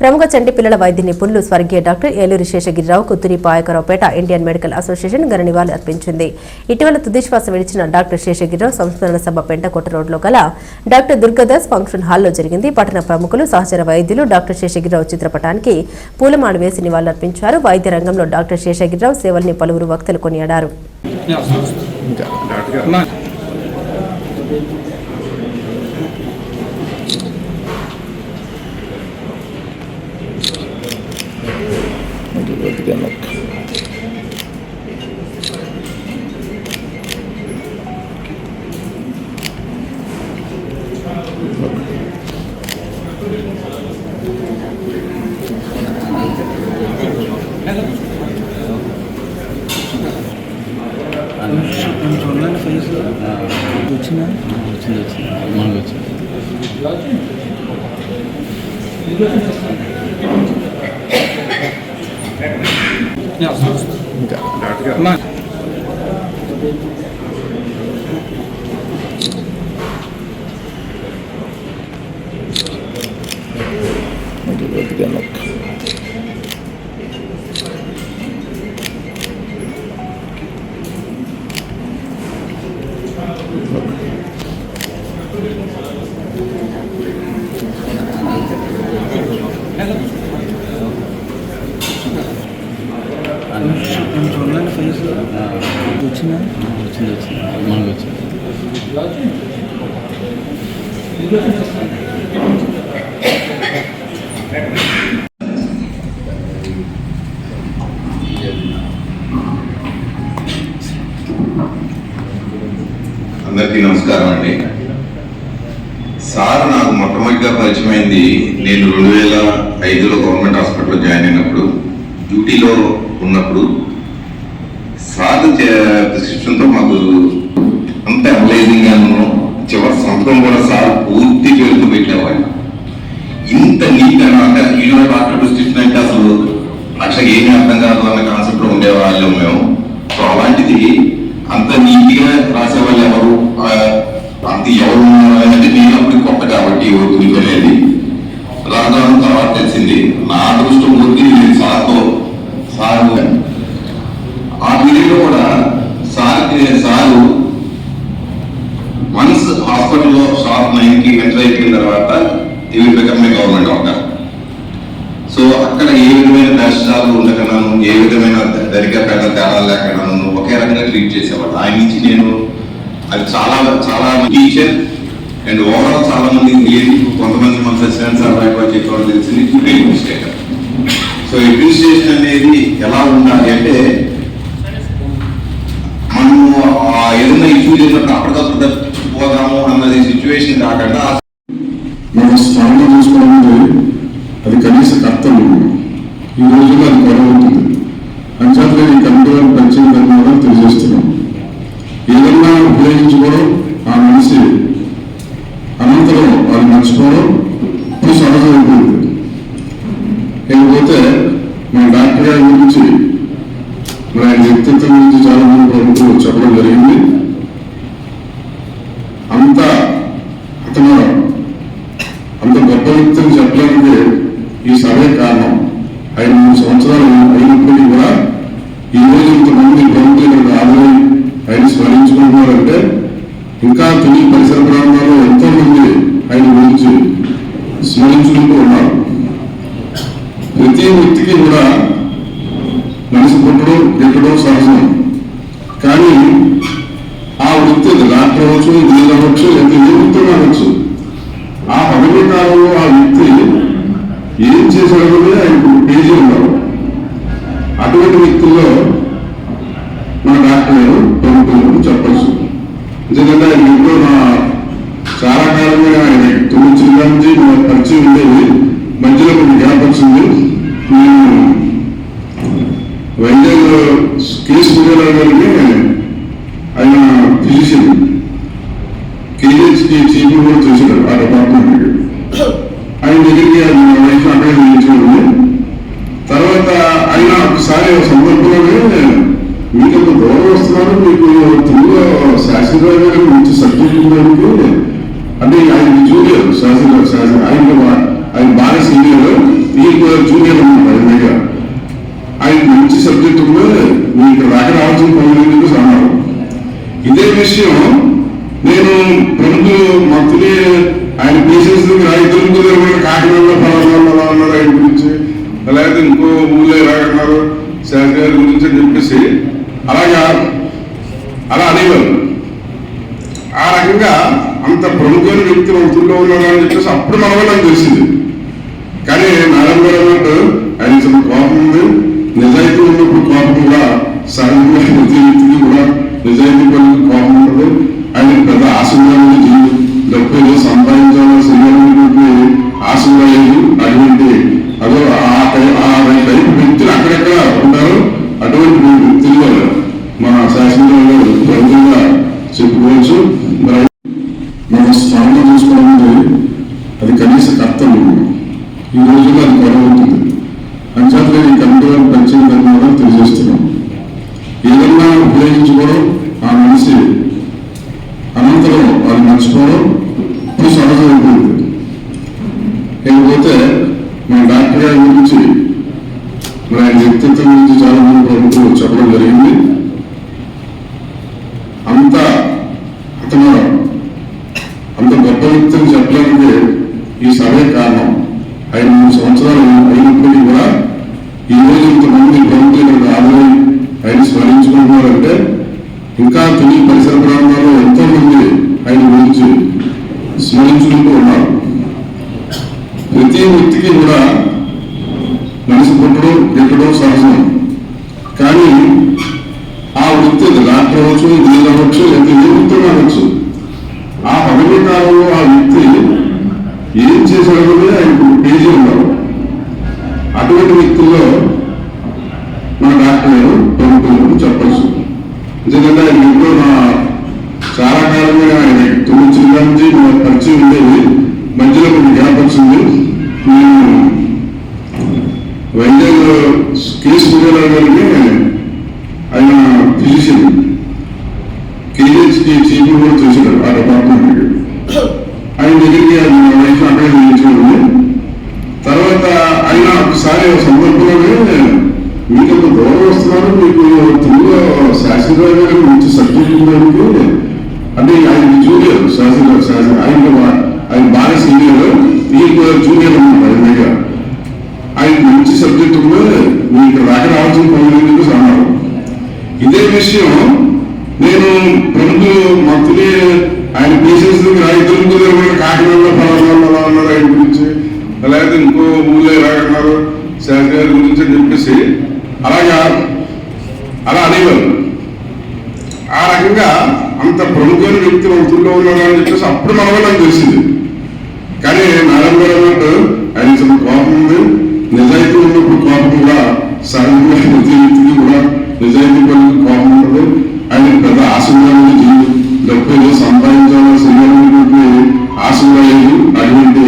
ప్రముఖ చంటి పిల్లల వైద్య నిపుణులు స్వర్గీయ డాక్టర్ ఏలూరి శేషగిరిరావు కుత్తురి పాయకరావుపేట ఇండియన్ మెడికల్ అసోసియేషన్ ఘన నివాళులు అర్పించింది. ఇటీవల తుదిశ్వాస విడిచిన డాక్టర్ శేషగిరిరావు సంస్మరణ సభ పెంటకోట రోడ్లో గల డాక్టర్ దుర్గాదాస్ ఫంక్షన్ హాల్లో జరిగింది. పట్టణ ప్రముఖులు సహచర వైద్యులు డాక్టర్ శేషగిరిరావు చిత్రపటానికి పూలమాల వేసి నివాళులర్పించారు వైద్య రంగంలో డాక్టర్ శేషగిరిరావు సేవల్ని పలువురు వక్తలు కొనియాడారు చూడండి ఫేస్ వచ్చిందా వచ్చింది వచ్చింది అభిమానులు వచ్చింది అమ్మా చూడండి ఫేస్ వచ్చిందా వచ్చింది వచ్చింది అభిమానులు వచ్చింది అందరికీ నమస్కారం అండి. సార్ నాకు మొట్టమొదటిగా పరిచయం అయింది నేను రెండు వేల ఐదులో గవర్నమెంట్ హాస్పిటల్లో జాయిన్ అయినప్పుడు డ్యూటీలో ఉన్నప్పుడు. సార్ ప్రిస్క్రిప్షన్తో మాకు అంత అమలైజింగ్ గాను చివరి సంవత్సరం కూడా సార్ పూర్తి పేరుతో పెట్టేవాడు ఇంత నీట్ అనమాట ఈయన డాక్టర్ ప్రిస్క్రిప్షన్ అంటే అసలు లక్ష ఏమీ అర్థం కాదు అన్న కాన్సెప్ట్లో ఉండేవాళ్ళం మేము. సో అలాంటిది అంత నీట్గా రాసేవాళ్ళు ఎవరు? అంత ఎవరు అంటే అనేది నేను అప్పుడు కొత్త కాబట్టి గురించి అనేది తర్వాత తెలిసింది. నా అదృష్టం కొద్ది నేను సార్తో సార్. ఆ పీరియడ్లో కూడా సార్ సారు వన్స్ హాస్పిటల్లో షాప్ నైన్కి ఎంటర్ అయిపోయిన తర్వాత ఇవి బికమ్ గవర్నమెంట్ డాక్టర్ సో అక్కడ ఏ విధమైన దర్శనాలు ఉండకనాను ఏ విధమైన దరిగా పెద్ద తేడాలు లేకనాను ఒకే రకంగా ట్రీట్ చేసేవాళ్ళు ఆయన నుంచి నేను అది చాలా చాలా టీచర్ అండ్ ఓవరాల్ చాలా మంది తెలియదు కొంతమంది మన సచివాలయం సార్ బయట చెప్పడం తెలిసింది. అడ్మినిస్ట్రేటర్ సో అడ్మినిస్ట్రేషన్ అనేది ఎలా ఉండాలి అంటే మనము ఆ ఏదైనా ఇష్యూ చేసినప్పుడు అప్పటికప్పుడు తప్పిపోదాము అన్నది సిచ్యువేషన్ కాకుండా మనం స్నానం చేసుకోవడం అనేది అది కనీస కర్తవ్యం ఈ రోజుల్లో అది కొరవుతుంది అంచేతనే ఈ కంపెనీ పరిచయం ధన్యవాదాలు తెలియజేస్తున్నాం ఏదన్నా ఉపయోగించుకోవడం ఆ మనిషి అనంతరం అది మర్చిపోవడం ఇప్పుడు సహజమైపోయింది లేకపోతే మన డాక్టర్ గారి గురించి మరి ఆయన వ్యక్తిత్వం గురించి చాలా మంది ప్రభుత్వం చెప్పడం జరిగింది. మనసు పుట్టడం గిట్టడం సహజం కానీ ఆ వృత్తి డాక్టర్ అవ్వచ్చు ఇంజనీర్ అవ్వచ్చు లేకపోతే ఏ వృత్తి కావచ్చు ఆ పదవి కాలంలో ఆ వ్యక్తి ఏం చేశాడో ఆయనకు పేజీ ఉన్నారు అటువంటి వ్యక్తుల్లో మన డాక్టర్ గారు ప్రముఖులు చెప్పచ్చు. ఎందుకంటే ఆయన ఇంట్లో నా చాలా కాలంగా ఆయన తొమ్మిది చిన్న నుంచి నా పరిచయం ఉండేది. మధ్యలో కొన్ని గ్యాప్ వచ్చింది. నేను వైజాగ్ కేసు గారికి ఆయన ఫిజిషియన్ కేజీహెచ్కి చీఫ్ కూడా చేశారు ఆ డిపార్ట్మెంట్ ఆయన దగ్గరికి ఆయన నా వైఫ్ అక్కడే నిలిచాడు తర్వాత ఆయన ఒకసారి సందర్భంలోనే మీకు ఒక గౌరవం వస్తున్నారు మీకు తెలుగులో శాస్త్రిరావు గారు మంచి సబ్జెక్ట్ ఉందానికి అంటే ఆయన జూనియర్ శాస్త్రిరావు శాస్త్రి ఆయన ఆయన బాగా సీనియర్ ఈ జూనియర్ అన్నమాట ఆయన దగ్గర. మంచి సబ్జెక్ట్ ఉంది ఇక్కడ రాక రావాల్సిన పని ఎందుకు అన్నారు ఇదే విషయం నేను ప్రముఖ మంత్రి ఆయన పేషెంట్స్ దగ్గర ఇద్దరు కుదిరి కాకినాడలో ఫలానా అలా అన్నారు ఆయన గురించి లేకపోతే ఇంకో ఊళ్ళో ఎలాగన్నారు శాస్త్రి గారి గురించి అని చెప్పేసి అలాగా అలా అనేవారు. ఆ రకంగా అంత ప్రముఖమైన వ్యక్తులు మంత్రుల్లో ఉన్నాడు అని చెప్పేసి అప్పుడు మన నాకు తెలిసింది. కానీ నారాయణ గారు అన్నట్టు ఆయన చాలా కోపం ఉంది. నిజాయితీ ఉన్నప్పుడు కోపం కూడా సహజంగా ప్రతి వ్యక్తికి కూడా నిజాయితీ పనులకు కోపం ఉండదు. ఆయన పెద్ద ఆశీర్వాదం జీవితం డబ్బు ఏదో సంపాదించాలో మన గురించి మరి ఆయన వ్యక్తిత్వం గురించి చాలా మంది ప్రభుత్వం చెప్పడం జరిగింది. నిజమే. కానీ ఆ వృత్తి డాక్టర్ అవ్వచ్చు ఇంజనీర్ అవ్వచ్చు లేకపోతే ఏ వృత్తి కావచ్చు ఆ పదవి కాలంలో ఆ వ్యక్తి ఏం చేశాడో ఆయనకు పేజీ ఉన్నారు అటువంటి వ్యక్తుల్లో మన డాక్టర్ గారు ప్రముఖులు చెప్పచ్చు. ఎందుకంటే ఆయన ఇంట్లో నా చాలా కాలంగా ఆయన తొమ్మిది చిన్న నుంచి పరిచయం ఉండేది. మధ్యలో కొన్ని గ్యాప్ వచ్చింది. నేను వైజాగ్లో కె సూర్యారావు గారికి ఆయన ఫిజిషియన్ కేజీహెచ్కి చీఫ్ కూడా చూసాడు ఆ డిపార్ట్మెంట్కి. ఆయన దగ్గరికి అది నా వైఫ్ అక్కడే నిలిచాడు తర్వాత ఆయన ఒకసారి సందర్భంలోనే మీకు అంత దూరం వస్తున్నారు మీకు తెలుగులో శాస్త్రిరావు గారి మంచి సబ్జెక్ట్ ఉందానికి అంటే ఆయన జూనియర్ శాస్త్రరావు శాస్త్రి ఆయన ఆయన బాగా సీనియర్ మీకు జూనియర్ అన్నమాట ఆయన దగ్గర. ఆయన మంచి సబ్జెక్టు ఉంది మీకు రాక రావాల్సిన పనులు ఎందుకు అన్నారు? ఇదే విషయం నేను ప్రముఖ మంత్రి ఆయన పేషెన్స్ దగ్గర ఇద్దరు కాకినాడలో ఫలానా అలా అన్నారు ఆయన గురించి. లేకపోతే ఇంకో ఊళ్ళో ఎలాగన్నారు శాస్త్రి గారి గురించి అని చెప్పేసి అలాగా అలా అనేవారు. ఆ రకంగా అంత ప్రముఖమైన వ్యక్తి మంత్రుల్లో ఉన్నాడు అని చెప్పేసి అప్పుడు మన నాకు తెలిసింది. కానీ నారాయణ గారు అన్నట్టు ఆయన చాలా కోపం ఉంది. నిజాయితీ ఉన్నప్పుడు కోపం కూడా సహజంగా జీవితం కూడా నిజాయితీ పడిన కోపం ఉండదు ఆయన పెద్ద ఆశీర్వాదం జీవితం డబ్బులు సంపాదించాలని సంపాదించాలో చేయాలనేటువంటి ఆశీర్వాదాలు అటువంటి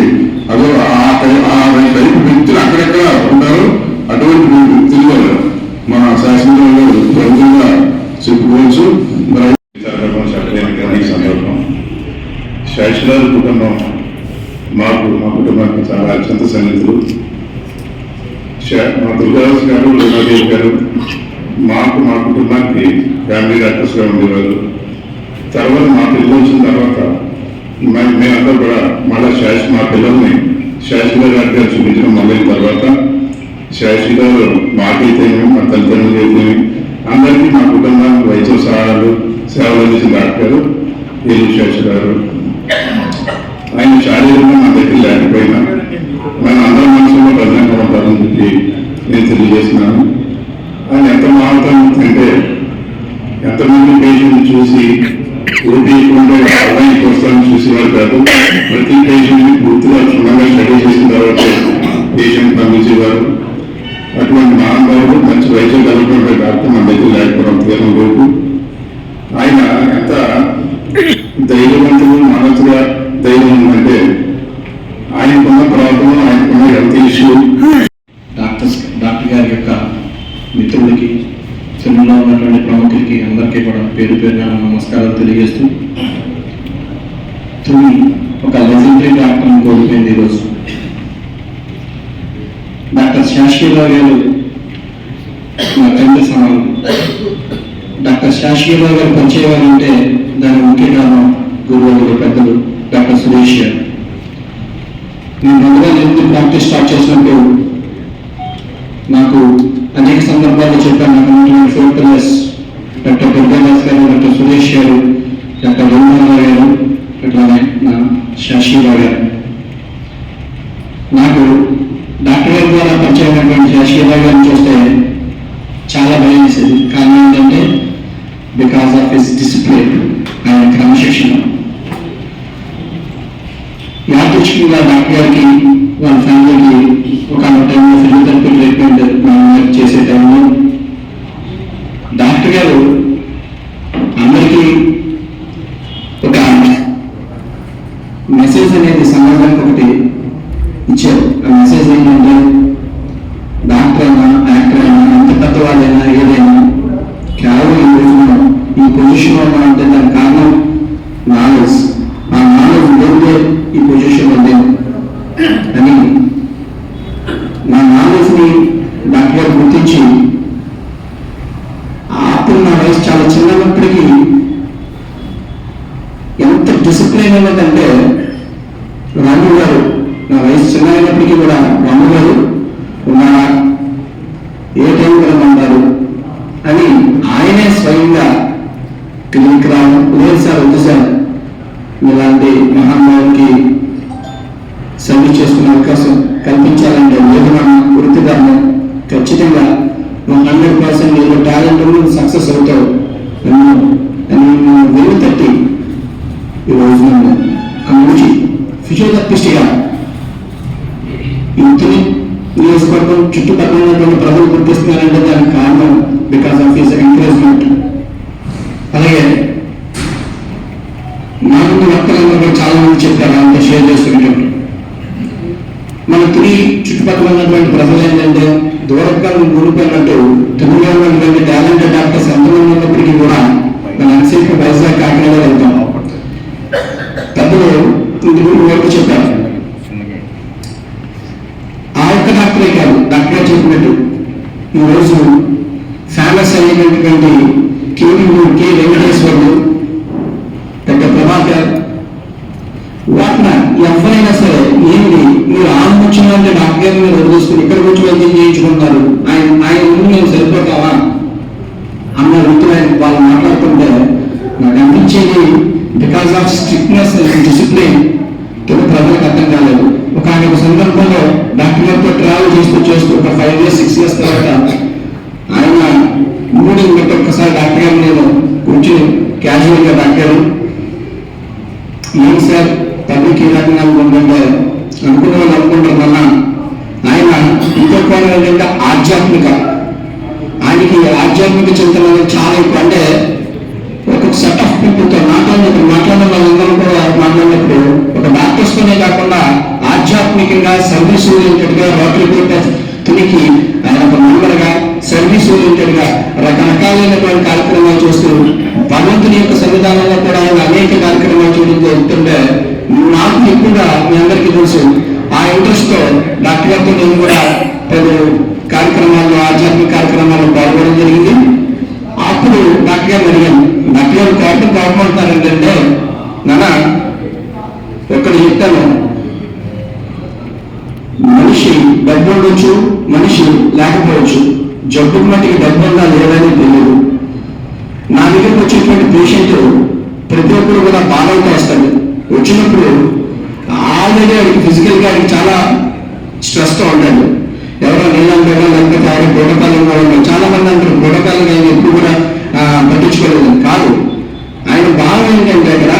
శాశ్వత గారు మాకైతేనేమి మా తల్లిదండ్రులు అయితేనేమి అందరికీ మా కుటుంబానికి వైద్య సహాయాలు సేవలు అందించిన డాక్టర్ ఏలు గారు. ఆయన శారీరకంగా మా దగ్గర లేకపోయినా మన అందరి మనసులో భద్రంగా ఉంటారని చెప్పి నేను తెలియజేస్తున్నాను. ఆయన ఎంత మహత్వం అంటే ఎంతమంది పేషెంట్ చూసి ఓపీకుండా అమ్మాయికి వస్తారని చూసేవారు కాదు. ప్రతి పేషెంట్ని పూర్తిగా క్షుణ్ణంగా స్టడీ చేసిన తర్వాత పేషెంట్ పంపించేవారు. అటువంటి మహానుభావుడు మంచి వైద్యం కలిగినటువంటి డాక్టర్ మన దగ్గర లేకపోవడం తీరం రోజు ఆయన ఎంత ధైర్యవంతుడు మానవుగా ధైర్యం ఉందంటే ఆయనకున్న ప్రాబ్లం ఆయనకున్న హెల్త్ ఇష్యూ డాక్టర్స్ డాక్టర్ గారి యొక్క మిత్రుడికి సినిమాలో ఉన్నటువంటి ప్రముఖులకి అందరికీ కూడా పేరు పేరుగా నమస్కారాలు తెలియజేస్తూ డాక్టర్ శాశ్వతరావు గారు నా తండ్రి సమానం డాక్టర్ శాశ్వతరావు గారు పరిచయం అంటే దాని ముఖ్య కారణం గురువు పెద్దలు డాక్టర్ సురేష్ గారు. నేను రెండు వేల ఎనిమిది ప్రాక్టీస్ స్టార్ట్ చేసినప్పుడు నాకు అనేక సందర్భాల్లో చెప్పాను నాకు ఉన్నటువంటి ఫోర్ పిల్లర్స్ డాక్టర్ దుర్గాదాస్ గారు డాక్టర్ సురేష్ గారు డాక్టర్ రఘునాథరావు గారు అట్లానే నా శాశ్వతరావు గారు. నాకు ముఖ్యమైనటువంటి ద్వారా పరిచయం గారిని చూస్తే చాలా భయం వేసేది. కారణం ఏంటంటే బికాస్ ఆఫ్ హిస్ డిసిప్లిన్ ఆయన క్రమశిక్షణ. యాదృచ్ఛికంగా డాక్టర్ గారికి వాళ్ళ ఫ్యామిలీకి ఒక టైంలో ఫిజియోథెరపీ ట్రీట్మెంట్ చేసే టైంలో డిసిప్లిన్ ఉన్నదంటే రాము గారు నా వయసు చిన్న అయినప్పటికీ కూడా రాము గారు ఉన్నారా ఏ టైం రమ్మంటారు అని ఆయనే స్వయంగా క్లినిక్ రావడం లేదు సార్ వద్దు సార్ ఇలాంటి మహానుభావులకి సర్వీస్ చేసుకునే అవకాశం కల్పించాలంటే లేదు మన వృత్తిదారులు ఖచ్చితంగా నువ్వు హండ్రెడ్ పర్సెంట్ నీకు టాలెంట్ సక్సెస్ అవుతావు దూరంగా గురిపోయినట్టు తునిలో ఉన్నటువంటి టాలెంటెడ్ డాక్టర్స్ ఎంతమంది ఉన్నప్పటికీ కూడా మన ఎంతసేపు వైజాగ్ కాకినాడ వెళ్తాం. పెద్దలు ఇంటి గురించి వరకు చెప్పారు ఆ యొక్క డాక్టరే కాదు డాక్టర్ చెప్పినట్టు ఈరోజు ఫేమస్ అయినటువంటి నాకు అనిపించేది బికాస్ ఆఫ్ స్ట్రిక్ట్నెస్ డిసిప్లిన్ తొలి ప్రజలకు అర్థం కాలేదు. ఒక ఆయన ఒక సందర్భంలో డాక్టర్ గారితో ట్రావెల్ చేస్తూ చేస్తూ ఒక ఫైవ్ ఇయర్స్ సిక్స్ ఇయర్స్ తర్వాత ఆయన మూడు గంట ఒక్కసారి డాక్టర్ గారు నేను కూర్చుని క్యాజువల్గా డాక్టర్ ఏం సార్ పబ్లిక్ ఏ రకంగా అనుకుంటుంటే అనుకున్న వాళ్ళు అనుకుంటారు వల్ల ఆయన ఇంకో కోణం ఏంటంటే ఆధ్యాత్మిక. ఆయనకి ఆధ్యాత్మిక చింతన చాలా ఎక్కువ. అంటే ఒక మాట్లాడినప్పుడు మాట్లాడిన వాళ్ళందరూ కూడా మాట్లాడినప్పుడు ఒక డాక్టర్స్ కాకుండా ఆధ్యాత్మికంగా సర్వీస్ ఓరియంటెడ్గా రోటరీ కోర్ట్ తునికి ఆయన ఒక మెంబర్గా సర్వీస్ ఓరియంటెడ్గా రకరకాలైనటువంటి కార్యక్రమాలు చూస్తూ భగవంతుని యొక్క సన్నిధానంలో కూడా ఆయన అనేక కార్యక్రమాలు చూడడం జరుగుతుంటే నాకు ఎక్కువగా మీ అందరికీ తెలుసు ఆ ఇంట్రెస్ట్తో డాక్టర్ గారితో నేను కూడా పలు కార్యక్రమాల్లో ఆధ్యాత్మిక కార్యక్రమాల్లో పాల్గొనడం జరిగింది. అప్పుడు డాక్టర్ గారు అడిగాను డాక్టర్ గారు కాపాడుతారు ఏంటంటే నాన్న ఎక్కడ చెప్తాను? మనిషి డబ్బు ఉండొచ్చు మనిషి లేకపోవచ్చు జబ్బు మట్టికి డబ్బు ఉందా లేదని తెలియదు. నా దగ్గరకు వచ్చేటువంటి పేషెంట్ ప్రతి ఒక్కరు కూడా బాగా వస్తాడు వచ్చినప్పుడు ఆల్రెడీ వాడికి ఫిజికల్గా వాడికి చాలా స్ట్రెస్తో ఉంటాడు. ఎవరో నీళ్ళంటాడో లేకపోతే ఆయన బుడకాలంగా ఉంటాడు చాలా మంది అంటారు బుడకాలంగా ఆయన ఎప్పుడు కూడా పట్టించుకోలేదు. కాదు. ఆయన భావం ఏంటంటే అక్కడ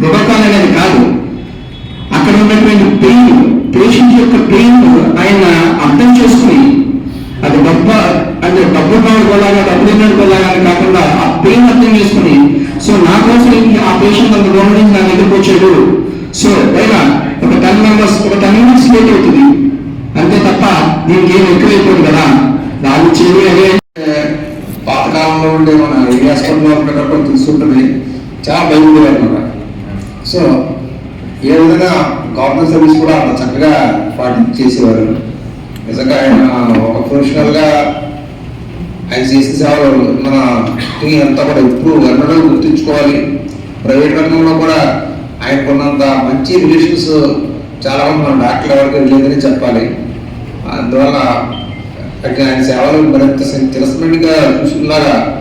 బుడకాలం అనేది కాదు. అక్కడ ఉన్నటువంటి పెయిన్ పేషెంట్ యొక్క పెయిన్ ఆయన అర్థం చేసుకుని అది డబ్బ అంటే డబ్బు కావాలి డబ్బు తిన్నట్టు కాకుండా ఆ పెయిన్ అర్థం చేసుకుని సో నా కోసం ఆ పేషెంట్ అంత దూరం నుంచి నా దగ్గరకు వచ్చాడు. సో పైగా ఒక టెన్ మెంబర్స్ ఒక టెన్ మినిట్స్ లేట్ అవుతుంది. అంతే తప్ప దీనికి ఏం ఎక్కువ ఎక్కువైపోదు కదా. దాన్ని చేయాలి అదే పాతకాలంలో ఉండే చాలా భయపడేవారు అనమాట సో ఏ విధంగా గవర్నమెంట్ సర్వీస్ కూడా అంత చక్కగా పాటి చేసేవారు. నిజంగా ఆయన ఒక ప్రొఫెషనల్గా ఆయన చేసిన సేవలు మన టీ అంతా కూడా ఎప్పుడు ఎన్నడూ గుర్తుంచుకోవాలి. ప్రైవేట్ రంగంలో కూడా ఆయనకున్నంత మంచి రిలేషన్స్ చాలా మంది మన డాక్టర్ ఎవరికి లేదని చెప్పాలి. అందువల్ల అక్కడ ఆయన సేవలు మరింత తిరస్మరణిగా చూసుకున్నారా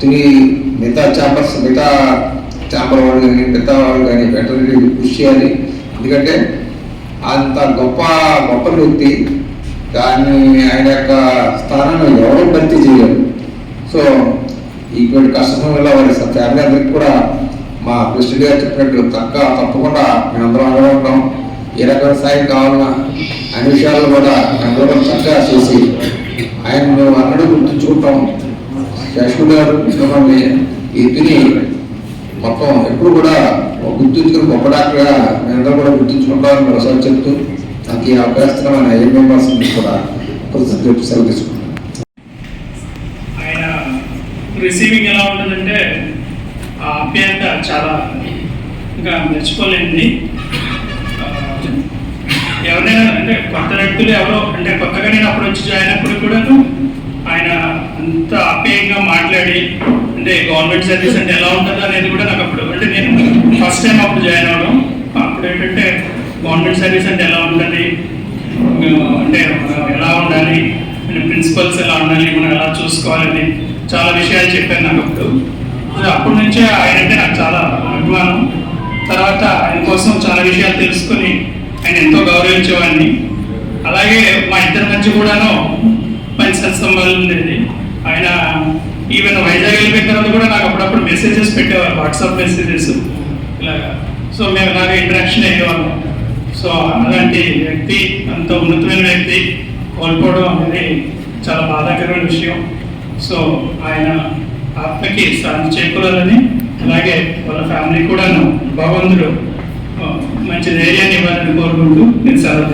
తిని మిగతా ఛాంబర్స్ మిగతా ఛాంబర్ వాళ్ళు కానీ మిగతా వాళ్ళు కానీ వెటరీ కృషి చేయాలి. ఎందుకంటే అంత గొప్ప గొప్ప వ్యక్తి దాన్ని ఆయన యొక్క స్థానాన్ని ఎవరూ భర్తీ చేయరు. సో ఇటువంటి కష్టం వల్ల వారి ఫ్యామిలీ అందరికీ కూడా మా ప్రెసిడెంట్ గారు చెప్పినట్టు తక్క తప్పకుండా మేమందరం అందరం ఉంటాం. ఏ రకమైన సాయం కావాలన్నా అన్ని విషయాల్లో కూడా అందరం చక్కగా చేసి ఆయన మేము అన్నడూ గుర్తుంచుకుంటాం శేషుడు గారు మిమ్మల్ని ఎత్తుని మొత్తం ఎప్పుడు కూడా ఒక గొప్ప డాక్టర్గా మేమందరం కూడా గుర్తుంచుకుంటామని మరోసారి చెప్తూ నాకు ఈ అవకాశం మన ఏ మెంబర్స్ కూడా కృతజ్ఞతలు సెలవు తీసుకుంటాను ఆయన రిసీవింగ్ ఎలా ఉంటుందంటే ఆ ఆప్యాయత చాలా ఇంకా మర్చిపోలేనిది ఎవరైనా అంటే కొత్త వ్యక్తులు ఎవరో అంటే కొత్తగా నేను అప్పుడు వచ్చి జాయిన్ అయినప్పుడు కూడాను ఆయన అంత అపేయంగా మాట్లాడి అంటే గవర్నమెంట్ సర్వీస్ అంటే ఎలా ఉంటుందో అనేది కూడా నాకు అప్పుడు అంటే నేను ఫస్ట్ టైం అప్పుడు జాయిన్ అవ్వడం అప్పుడు ఏంటంటే గవర్నమెంట్ సర్వీస్ అంటే ఎలా ఉంటుంది? అంటే ఎలా ఉండాలి? ప్రిన్సిపల్స్ ఎలా ఉండాలి? మనం ఎలా చూసుకోవాలని చాలా విషయాలు చెప్పాను నాకు అప్పుడు. అప్పటి నుంచే ఆయన అంటే నాకు చాలా అభిమానం. తర్వాత ఆయన కోసం చాలా విషయాలు తెలుసుకొని ఆయన ఎంతో గౌరవించేవాడిని. అలాగే మా ఇద్దరి మధ్య కూడాను మంచి సత్సంబంధం ఉండేది. ఆయన ఈవెన్ వైజాగ్ వెళ్ళిపోయిన తర్వాత కూడా నాకు అప్పుడప్పుడు మెసేజెస్ పెట్టేవారు వాట్సాప్ మెసేజెస్ ఇలాగా. సో మేము నాకు ఇంటరాక్షన్ అయ్యేవాళ్ళం. సో అలాంటి వ్యక్తి అంత ఉన్నతమైన వ్యక్తి కోల్పోవడం అనేది చాలా బాధాకరమైన విషయం. సో ఆయన ఆత్మకి శాంతి చేకూరాలని అలాగే వాళ్ళ ఫ్యామిలీ కూడాను భగవంతుడు మంచి ధైర్యాన్ని ఇవ్వాలని కోరుకుంటూ నేను సెలవు